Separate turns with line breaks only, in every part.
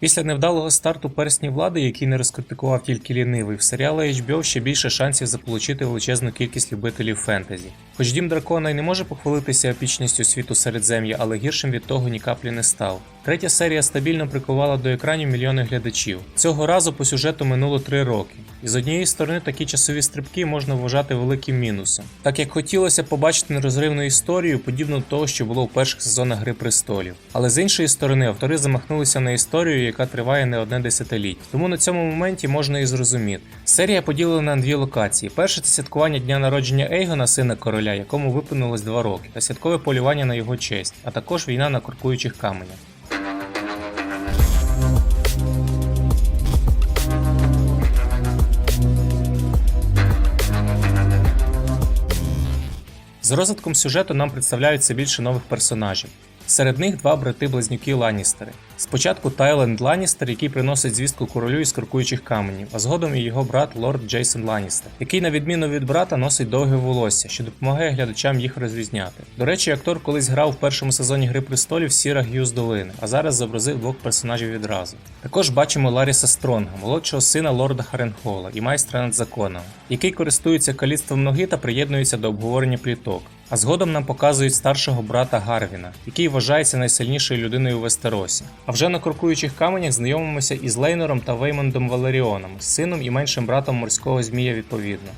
Після невдалого старту персні влади, який не розкритикував тільки лінивий, в серіали HBO ще більше шансів заполучити величезну кількість любителів фентезі. Хоч дім дракона й не може похвалитися епічністю світу Середзем'я, але гіршим від того ні каплі не став. Третя серія стабільно прикувала до екранів мільйони глядачів. Цього разу по сюжету минуло три роки. І з однієї сторони такі часові стрибки можна вважати великим мінусом, так як хотілося побачити нерозривну історію, подібну того, що було в перших сезонах Гри престолів. Але з іншої сторони, автори замахнулися на історію, яка триває не одне десятиліття. Тому на цьому моменті можна і зрозуміти. Серія поділена на дві локації: перше це святкування дня народження Ейгона, сина короля, якому виповнилось два роки, та святкове полювання на його честь, а також війна на куркуючих каменях. З розвитком сюжету нам представляються більше нових персонажів. Серед них два брати-близнюки Ланністери. Спочатку Тайленд Ланністер, який приносить звістку королю із крокуючих каменів, а згодом і його брат лорд Джейсон Ланністер, який, на відміну від брата, носить довге волосся, що допомагає глядачам їх розрізняти. До речі, актор колись грав в першому сезоні Гри престолів Сіра Г'ю з долини, а зараз зобразив двох персонажів відразу. Також бачимо Ларіса Стронга, молодшого сина лорда Харенхола і майстра над законом, який користується каліцтвом ноги та приєднується до обговорення пліток. А згодом нам показують старшого брата Гарвіна, який вважається найсильнішою людиною в Вестеросі. А вже на крокуючих каменях знайомимося із Лейнором та Веймондом Валеріоном, сином і меншим братом морського змія відповідно.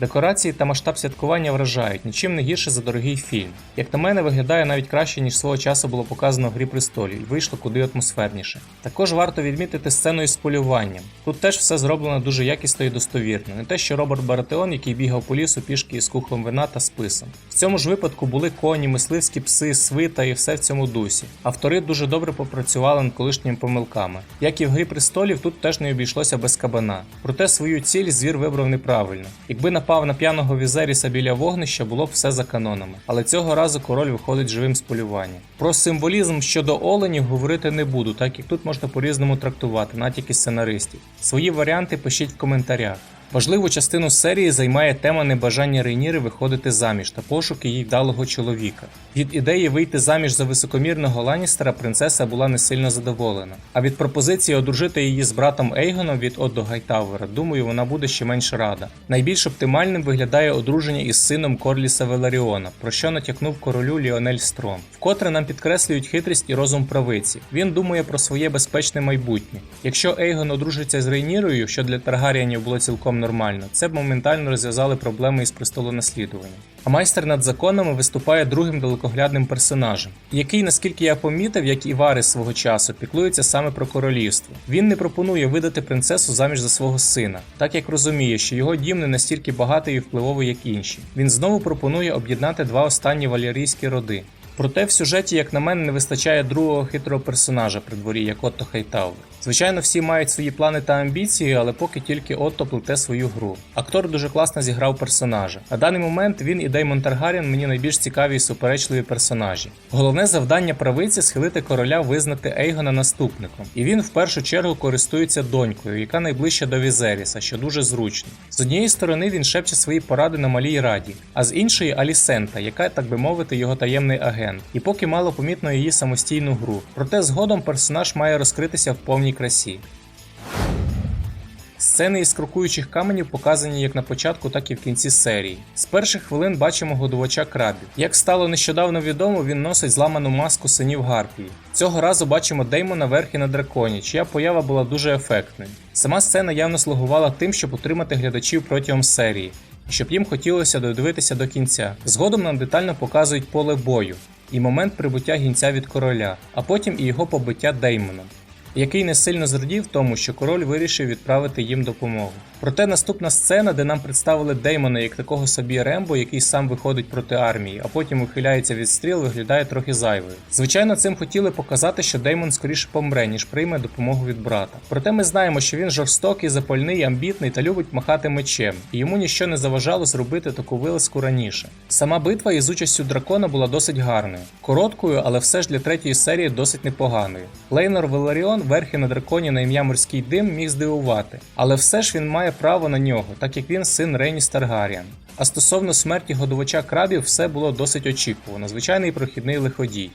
Декорації та масштаб святкування вражають нічим не гірше за дорогий фільм. Як на мене, виглядає навіть краще, ніж свого часу було показано в Грі престолів, і вийшло куди атмосферніше. Також варто відмітити сцену із полюванням. Тут теж все зроблено дуже якісно і достовірно, не те, що Роберт Баратеон, який бігав по лісу пішки із кухлем вина та списом. В цьому ж випадку були коні, мисливські пси, свита і все в цьому дусі. Автори дуже добре попрацювали над колишніми помилками. Як і в Грі престолів, тут теж не обійшлося без кабана. Проте свою ціль звір вибрав неправильно. Якби напав на п'яного візеріса біля вогнища, було б все за канонами. Але цього разу король виходить живим з полювання. Про символізм щодо оленів говорити не буду, так як тут можна по-різному трактувати, натяки сценаристів. Свої варіанти пишіть в коментарях. Важливу частину серії займає тема небажання Рейніри виходити заміж та пошуки їй вдалого чоловіка. Від ідеї вийти заміж за високомірного Ланністера принцеса була не сильно задоволена. А від пропозиції одружити її з братом Ейгоном від Оддо Гайтауера, думаю, вона буде ще менш рада. Найбільш оптимальним виглядає одруження із сином Корліса Веларіона, про що натякнув королю Ліонель Стром. Вкотре нам підкреслюють хитрість і розум правиці. Він думає про своє безпечне майбутнє. Якщо Ейгон одружиться з Рейнірою, що для Таргаріанів було цілком нормально, це б моментально розв'язали проблеми із престолонаслідуванням. А майстер над законами виступає другим далекоглядним персонажем, який, наскільки я помітив, як і Варис свого часу, піклується саме про королівство. Він не пропонує видати принцесу заміж за свого сина, так як розуміє, що його дім не настільки багатий і впливовий, як інші. Він знову пропонує об'єднати два останні валярійські роди. Проте в сюжеті, як на мене, не вистачає другого хитрого персонажа при дворі, як Отто Хайтауер. Звичайно, всі мають свої плани та амбіції, але поки тільки Отто плете свою гру. Актор дуже класно зіграв персонажа. На даний момент він і Деймон Таргарін мені найбільш цікаві і суперечливі персонажі. Головне завдання правиці схилити короля визнати Ейгона наступником, і він в першу чергу користується донькою, яка найближча до Візеріса, що дуже зручно. З однієї сторони він шепче свої поради на малій раді, а з іншої Алісента, яка, так би мовити, його таємний агент, і поки мало помітно її самостійну гру. Проте згодом персонаж має розкритися в повній красі. Сцени із крокуючих каменів показані як на початку, так і в кінці серії. З перших хвилин бачимо годувача крабів. Як стало нещодавно відомо, він носить зламану маску синів Гарпії. Цього разу бачимо Деймона верхи на драконі, чия поява була дуже ефектною. Сама сцена явно слугувала тим, щоб утримати глядачів протягом серії, щоб їм хотілося додивитися до кінця. Згодом нам детально показують поле бою і момент прибуття гінця від короля, а потім і його побиття Деймоном який не сильно зрадів тому, що король вирішив відправити їм допомогу. Проте наступна сцена, де нам представили Деймона як такого собі Рембо, який сам виходить проти армії, а потім ухиляється від стріл, виглядає трохи зайвою. Звичайно, цим хотіли показати, що Деймон скоріше помре, ніж прийме допомогу від брата. Проте ми знаємо, що він жорстокий, запальний, амбітний та любить махати мечем, і йому ніщо не заважало зробити таку вилазку раніше. Сама битва із участю дракона була досить гарною, короткою, але все ж для третьої серії досить непоганою. Лейнор Веларіон верхи на драконі на ім'я морський дим міг здивувати, але все ж він має право на нього, так як він син Рейніс Таргаріан. А стосовно смерті годувача крабів, все було досить очікувано, звичайний прохідний лиходій.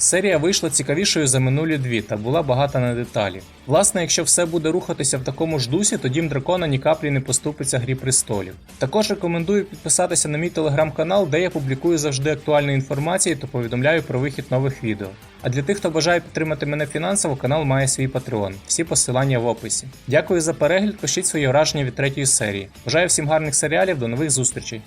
Серія вийшла цікавішою за минулі дві та була багата на деталі. Власне, якщо все буде рухатися в такому ж дусі, то дім дракона ні каплі не поступиться грі престолів. Також рекомендую підписатися на мій телеграм-канал, де я публікую завжди актуальну інформацію та повідомляю про вихід нових відео. А для тих, хто бажає підтримати мене фінансово, канал має свій патреон. Всі посилання в описі. Дякую за перегляд, пишіть свої враження від третьої серії. Бажаю всім гарних серіалів, до нових зустрічей.